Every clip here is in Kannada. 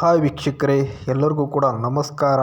ಹಾಯ್ ವೀಕ್ಷಕರೇ ಎಲ್ಲರಿಗೂ ಕೂಡ ನಮಸ್ಕಾರ.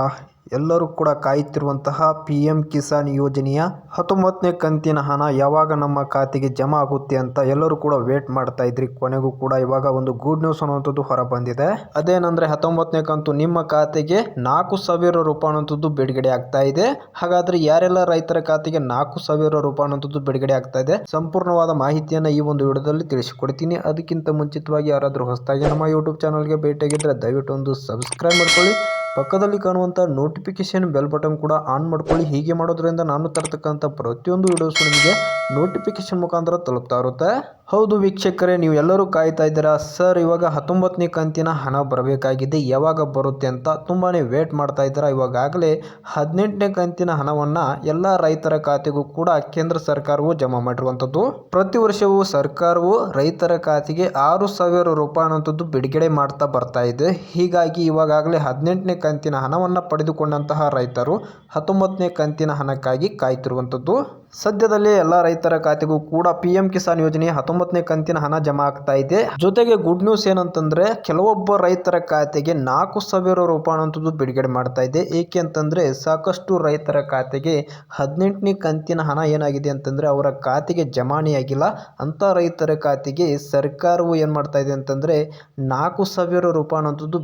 ಎಲ್ಲರೂ ಕೂಡ ಕಾಯುತ್ತಿರುವಂತಹ ಪಿ ಎಂ ಕಿಸಾನ್ ಯೋಜನೆಯ ಹತ್ತೊಂಬತ್ತನೇ ಕಂತಿನ ಹಣ ಯಾವಾಗ ನಮ್ಮ ಖಾತೆಗೆ ಜಮಾ ಆಗುತ್ತೆ ಅಂತ ಎಲ್ಲರೂ ಕೂಡ ವೇಟ್ ಮಾಡ್ತಾ ಇದ್ರಿ. ಕೊನೆಗೂ ಕೂಡ ಇವಾಗ ಒಂದು ಗುಡ್ ನ್ಯೂಸ್ ಅನ್ನುವಂಥದ್ದು ಹೊರ ಬಂದಿದೆ ಅದೇನಂದ್ರೆ ಹತ್ತೊಂಬತ್ತನೇ ಕಂತು ನಿಮ್ಮ ಖಾತೆಗೆ ನಾಲ್ಕು ಸಾವಿರ ರೂಪಾಯಿ ಅನ್ನುವಂಥದ್ದು ಬಿಡುಗಡೆ ಆಗ್ತಾ ಇದೆ. ಹಾಗಾದ್ರೆ ಯಾರೆಲ್ಲ ರೈತರ ಖಾತೆಗೆ ನಾಲ್ಕು ಸಾವಿರ ರೂಪಾಯಿ ಅನ್ನುವಂಥದ್ದು ಬಿಡುಗಡೆ ಆಗ್ತಾ ಇದೆ, ಸಂಪೂರ್ಣವಾದ ಮಾಹಿತಿಯನ್ನ ಈ ಒಂದು ವಿಡಿಯೋದಲ್ಲಿ ತಿಳಿಸಿಕೊಡ್ತೀನಿ. ಅದಕ್ಕಿಂತ ಮುಂಚಿತವಾಗಿ ಯಾರಾದರೂ ಹೊಸದಾಗಿ ನಮ್ಮ ಯೂಟ್ಯೂಬ್ ಚಾನಲ್ಗೆ ಭೇಟಿಯಾಗಿದ್ರೆ ದಯವಿಟ್ಟು ಒಂದು ಸಬ್ಸ್ಕ್ರೈಬ್ ಮಾಡ್ಕೊಳ್ಳಿ. ಪಕ್ಕದಲ್ಲಿ ಕಾಣುವಂಥ ನೋಟಿಫಿಕೇಶನ್ ಬೆಲ್ ಬಟನ್ ಕೂಡ ಆನ್ ಮಾಡ್ಕೊಳ್ಳಿ. ಹೀಗೆ ಮಾಡೋದ್ರಿಂದ ನಾನು ತರತಕ್ಕಂಥ ಪ್ರತಿಯೊಂದು ವಿಡಿಯೋಸ್ ನಿಮಗೆ ನೋಟಿಫಿಕೇಶನ್ ಮುಖಾಂತರ ತಲುಪ್ತಾ ಇರುತ್ತೆ. ಹೌದು ವೀಕ್ಷಕರೇ, ನೀವು ಎಲ್ಲರೂ ಕಾಯ್ತಾ ಇದ್ದೀರಾ? ಸರ್, ಇವಾಗ ಹತ್ತೊಂಬತ್ತನೇ ಕಂತಿನ ಹಣ ಬರಬೇಕಾಗಿದೆ. ಯಾವಾಗ ಬರುತ್ತೆ ಅಂತ ತುಂಬಾ ವೇಟ್ ಮಾಡ್ತಾ ಇದ್ದೀರಾ? ಇವಾಗಾಗಲೇ ಹದಿನೆಂಟನೇ ಕಂತಿನ ಹಣವನ್ನು ಎಲ್ಲ ರೈತರ ಖಾತೆಗೂ ಕೂಡ ಕೇಂದ್ರ ಸರ್ಕಾರವು ಜಮಾ ಮಾಡಿರುವಂಥದ್ದು. ಪ್ರತಿ ವರ್ಷವೂ ಸರ್ಕಾರವು ರೈತರ ಖಾತೆಗೆ ಆರು ಸಾವಿರ ರೂಪಾಯಿ ಅನ್ನೋಂಥದ್ದು ಬಿಡುಗಡೆ ಮಾಡ್ತಾ ಬರ್ತಾ ಇದೆ. ಹೀಗಾಗಿ ಇವಾಗಾಗಲೇ ಹದಿನೆಂಟನೇ ಕಂತಿನ ಹಣವನ್ನು ಪಡೆದುಕೊಂಡಂತಹ ರೈತರು ಹತ್ತೊಂಬತ್ತನೇ ಕಂತಿನ ಹಣಕ್ಕಾಗಿ ಕಾಯ್ತಿರುವಂಥದ್ದು. ಸದ್ಯದಲ್ಲೇ ಎಲ್ಲ ರೈತರ ಖಾತೆಗೂ ಕೂಡ ಪಿಎಂ ಕಿಸಾನ್ ಯೋಜನೆ ಹತ್ತೊಂಬತ್ತನೇ ಕಂತಿನ ಹಣ ಜಮಾ ಆಗ್ತಾ ಇದೆ. ಜೊತೆಗೆ ಗುಡ್ ನ್ಯೂಸ್ ಏನಂತಂದ್ರೆ, ಕೆಲವೊಬ್ಬ ರೈತರ ಖಾತೆಗೆ ನಾಲ್ಕು ಸಾವಿರ ರೂಪಾಯಿ ಬಿಡುಗಡೆ ಮಾಡ್ತಾ ಇದೆ. ಏಕೆ ಅಂತಂದ್ರೆ, ಸಾಕಷ್ಟು ರೈತರ ಖಾತೆಗೆ ಹದಿನೆಂಟನೇ ಕಂತಿನ ಹಣ ಏನಾಗಿದೆ ಅಂತಂದ್ರೆ, ಅವರ ಖಾತೆಗೆ ಜಮಾಣಿಯಾಗಿಲ್ಲ ಅಂತ ರೈತರ ಖಾತೆಗೆ ಸರ್ಕಾರವು ಏನು ಮಾಡ್ತಾ ಇದೆ ಅಂತಂದ್ರೆ, ನಾಲ್ಕು ಸಾವಿರ ರೂಪಾಯಿ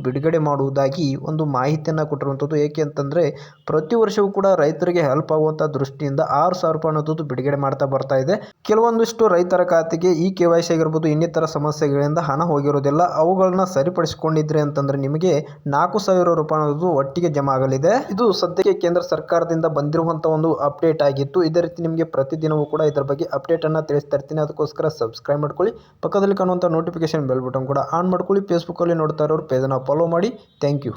ಬಿಡುಗಡೆ ಮಾಡುವುದಾಗಿ ಒಂದು ಮಾಹಿತಿಯನ್ನ ಕೊಟ್ಟಿರುವಂಥದ್ದು ಏಕೆ ಅಂತಂದ್ರೆ, ಪ್ರತಿ ವರ್ಷವೂ ಕೂಡ ರೈತರಿಗೆ ಹೆಲ್ಪ್ ಆಗುವಂತ ದೃಷ್ಟಿಯಿಂದ ಆರು ಸಾವಿರ ರೂಪಾಯಿ ಅನ್ನೋದು ಬಿಡುಗಡೆ ಮಾಡ್ತಾ ಬರ್ತಾ ಇದೆ. ಕೆಲವೊಂದಿಷ್ಟು ರೈತರ ಖಾತೆಗೆ ಈ ಕೆ ವೈ ಸಿ ಆಗಿರ್ಬೋದು, ಇನ್ನಿತರ ಸಮಸ್ಯೆಗಳಿಂದ ಹಣ ಹೋಗಿರೋದಿಲ್ಲ. ಅವುಗಳನ್ನ ಸರಿಪಡಿಸಿಕೊಂಡಿದ್ರೆ ಅಂತಂದ್ರೆ ನಿಮಗೆ ನಾಲ್ಕು ಸಾವಿರ ರೂಪಾಯಿ ಅನ್ನೋದು ಒಟ್ಟಿಗೆ ಜಮಾ ಆಗಲಿದೆ. ಇದು ಸದ್ಯಕ್ಕೆ ಕೇಂದ್ರ ಸರ್ಕಾರದಿಂದ ಬಂದಿರುವಂಥ ಒಂದು ಅಪ್ಡೇಟ್ ಆಗಿತ್ತು. ಇದೇ ರೀತಿ ನಿಮಗೆ ಪ್ರತಿದಿನವೂ ಕೂಡ ಇದರ ಬಗ್ಗೆ ಅಪ್ಡೇಟ್ ಅನ್ನ ತಿಳಿಸ್ತಾ ಇರ್ತೀನಿ. ಅದಕ್ಕೋಸ್ಕರ ಸಬ್ಸ್ಕ್ರೈಬ್ ಮಾಡ್ಕೊಳ್ಳಿ. ಪಕ್ಕದಲ್ಲಿ ಕಾಣುವಂಥ ನೋಟಿಫಿಕೇಶನ್ ಬೆಲ್ ಬಟನ್ ಕೂಡ ಆನ್ ಮಾಡ್ಕೊಳ್ಳಿ. ಫೇಸ್ಬುಕ್ಕಲ್ಲಿ ನೋಡ್ತಾ ಇರೋರು ಪೇಜನ್ನು ಫಾಲೋ ಮಾಡಿ. Thank you